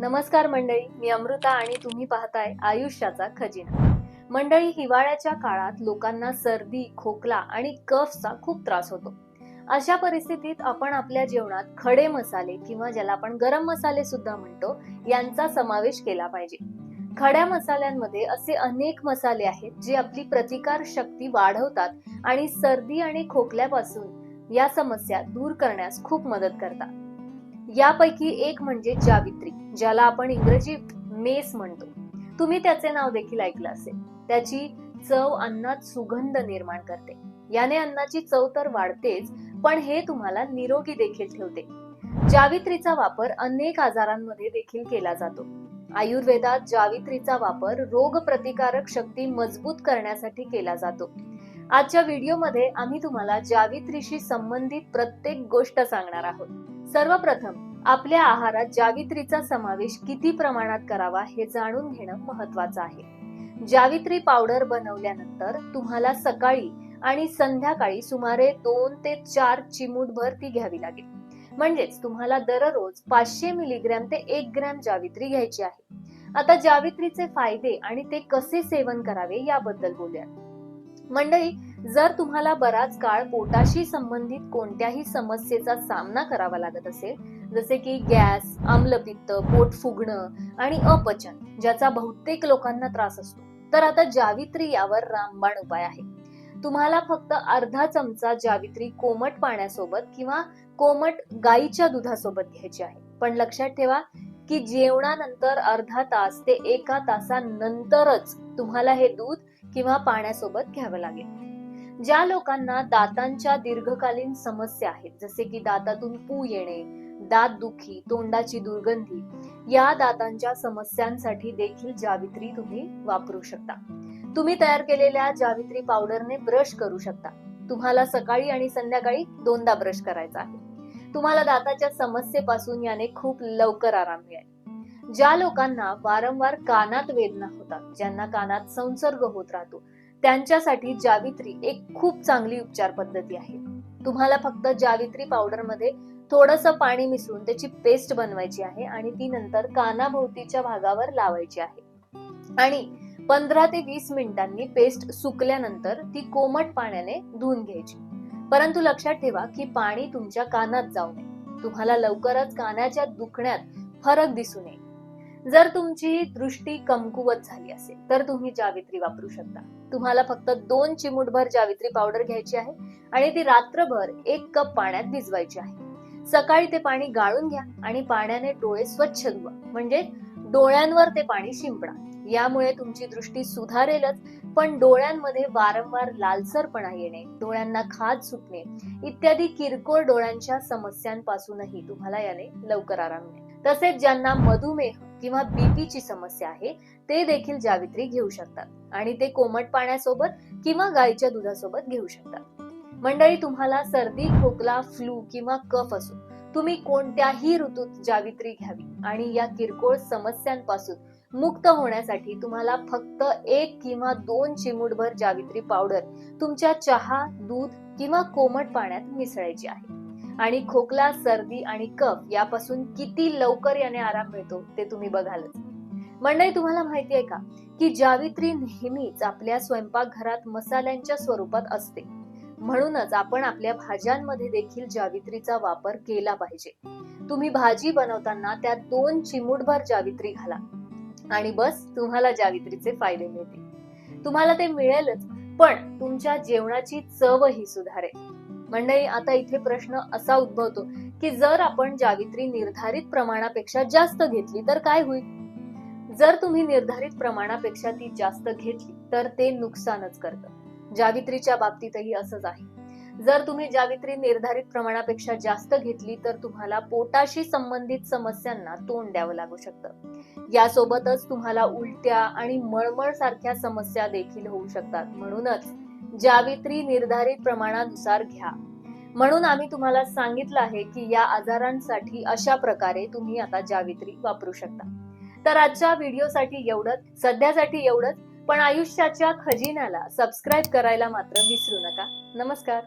नमस्कार मंडळी मी अमृता आणि तुम्ही पाहताय आयुष्याचा खजिना. मंडळी हिवाळ्याच्या काळात लोकांना सर्दी खोकला आणि कफचा खूप त्रास होतो. अशा परिस्थितीत आपण आपल्या जेवणात खडे मसाले किंवा ज्याला आपण गरम मसाले सुद्धा म्हणतो यांचा समावेश केला पाहिजे. खड्या मसाल्यांमध्ये असे अनेक मसाले आहेत जे आपली प्रतिकार शक्ती वाढवतात आणि सर्दी आणि खोकल्यापासून या समस्या दूर करण्यास खूप मदत करतात. यापैकी एक म्हणजे जावित्री ज्याला आपण इंग्रजीत मेस म्हणतो. तुम्ही त्याचे नाव देखील ऐकलं असेल. त्याची चव अन्नात सुगंध निर्माण करते. याने अन्नाची चव तर वाढतेच पण हे तुम्हाला निरोगी देखील ठेवते. जावित्रीचा वापर अनेक आजारांमध्ये देखील केला जातो. आयुर्वेदात जावित्रीचा वापर रोगप्रतिकारक शक्ती मजबूत करण्यासाठी केला जातो. आजच्या व्हिडिओमध्ये आम्ही तुम्हाला जावित्रीशी संबंधित प्रत्येक गोष्ट सांगणार आहोत. सर्वप्रथम आपल्या आहारात जावित्रीचा समावेश किती प्रमाणात करावा हे जाणून घेणं महत्वाचं आहे. जावित्री पावडर बनवल्यानंतर तुम्हाला सकाळी आणि संध्याकाळी सुमारे दोन ते चार चिमूटभर ती घ्यावी लागेल. म्हणजेच तुम्हाला दररोज पाचशे मिलीग्रॅम ते एक ग्रॅम जावित्री घ्यायची आहे. आता जावित्रीचे फायदे आणि ते कसे सेवन करावे याबद्दल बोलूया मंडळी जर तुम्हाला बराच काळ पोटाशी संबंधित कोणत्याही समस्येचा सामना करावा लागत असेल जसे की गॅस आम्लपित्त पोट फुगणं आणि अपचन ज्याचा बहुतेक लोकांना त्रास असतो तर आता जावित्री यावर रामबाण उपाय आहे. तुम्हाला फक्त अर्धा चमचा जावित्री कोमट पाण्यासोबत किंवा कोमट गाईच्या दुधासोबत घ्यायची आहे. पण लक्षात ठेवा की जेवणानंतर अर्धा तास ते एका तासानंतरच तुम्हाला हे दूध किंवा पाण्यासोबत घ्यावं लागेल. ज्या लोकांना दातांच्या दीर्घकालीन समस्या आहेत जसे की दातातून पू येणे दात दुखी तोंडाची दुर्गंधी या दातांच्या समस्यांसाठी देखील जावित्री तुम्ही वापरू शकता. तुम्ही तयार केलेल्या जावित्री पावडरने ब्रश करू शकता. तुम्हाला सकाळी आणि संध्याकाळी दोनदा ब्रश करायचा आहे. तुम्हाला दाताच्या समस्येपासून याने खूप लवकर आराम मिळेल. ज्या लोकांना वारंवार कानात वेदना होतात ज्यांना कानात संसर्ग होत राहतो त्यांच्यासाठी जावित्री एक खूप चांगली उपचार पद्धती आहे. तुम्हाला फक्त जावित्री पावडरमध्ये थोडस पाणी मिसळून त्याची पेस्ट बनवायची आहे आणि ती नंतर कानाभोवतीच्या भागावर लावायची आहे. आणि पंधरा ते वीस मिनिटांनी पेस्ट सुकल्यानंतर ती कोमट पाण्याने धुवून घ्यायची. परंतु लक्षात ठेवा की पाणी तुमच्या कानात जाऊ नये. तुम्हाला लवकरच कानाच्या दुखण्यात फरक दिसू नये. जर तुमची दृष्टी कमकुवत झाली असेल तर तुम्ही जावित्री वापरू शकता. तुम्हाला फक्त दोन चिमूटभर जावित्री पावडर घ्यायची आहे आणि ती रात्रभर एक कप पाण्यात भिजवायची आहे. सकाळी ते पाणी गाळून घ्या आणि पाण्याने डोळे स्वच्छ धुवा. म्हणजे डोळ्यांवर ते पाणी शिंपडा. यामुळे तुमची दृष्टी सुधारेलच पण डोळ्यांमध्ये वारंवार लालसरपणा येणे डोळ्यांना खाज सुटणे इत्यादी किरकोळ डोळ्यांच्या समस्यांपासूनही तुम्हाला याने लवकर आराम मिळेल. तसेच ज्यांना मधुमेह किंवा बीपीची समस्या आहे ते देखील जावित्री घेऊ शकतात आणि ते कोमट पाण्यासोबत किंवा गायीच्या दुधासोबत घेऊ शकतात. मंडळी तुम्हाला सर्दी खोकला फ्लू किंवा कफ असो तुम्ही कोणत्याही ऋतूत जावित्री घ्यावी आणि या किरकोळ समस्यांपासून मुक्त होण्यासाठी तुम्हाला फक्त एक किंवा दोन चिमूटभर जावित्री पावडर तुमच्या चहा दूध किंवा कोमट पाण्यात मिसळायची आहे. आणि खोकला सर्दी आणि कफ यापासून किती लवकर याने आराम मिळतो ते तुम्ही बघालच. मंडळी तुम्हाला माहिती आहे का? की जावित्री नेहमीच आपल्या स्वयंपाकघरात मसाल्यांच्या स्वरूपात असते. म्हणूनच आपण आपल्या भाज्यांमध्ये देखील जावित्रीचा वापर केला पाहिजे. तुम्ही भाजी बनवताना त्यात दोन चिमूटभर जावित्री घाला. आणि बस तुम्हाला जावित्रीचे फायदे मिळतील. तुम्हाला ते मिळेलच पण तुमच्या जेवणाची चवही सुधारेल. मंडळी आता इथे प्रश्न असा उद्भवतो की जर आपण जावित्री निर्धारित प्रमाणापेक्षा जास्त घेतली तर काय होईल? जर तुम्ही निर्धारित प्रमाणापेक्षा ती जास्त घेतली तर ते नुकसानच करतं. जावित्रीच्या बाबतीतही असंच आहे. जर तुम्ही जावित्री निर्धारित प्रमाणापेक्षा जास्त घेतली तर तुम्हाला पोटाशी संबंधित समस्यांना तोंड द्यावं लागू शकतं. यासोबतच तुम्हाला उलट्या आणि मळमळ सारख्या समस्या देखील होऊ शकतात. म्हणूनच जावित्री निर्धारित प्रमाणानुसार घ्या. म्हणून आम्ही तुम्हाला सांगितलं आहे की या आजारांसाठी अशा प्रकारे तुम्ही आता जावित्री वापरू शकता. तर आजच्या व्हिडिओसाठी एवढंच. सध्यासाठी एवढंच. पण आयुष्याच्या खजिन्याला सबस्क्राईब करायला मात्र विसरू नका. नमस्कार.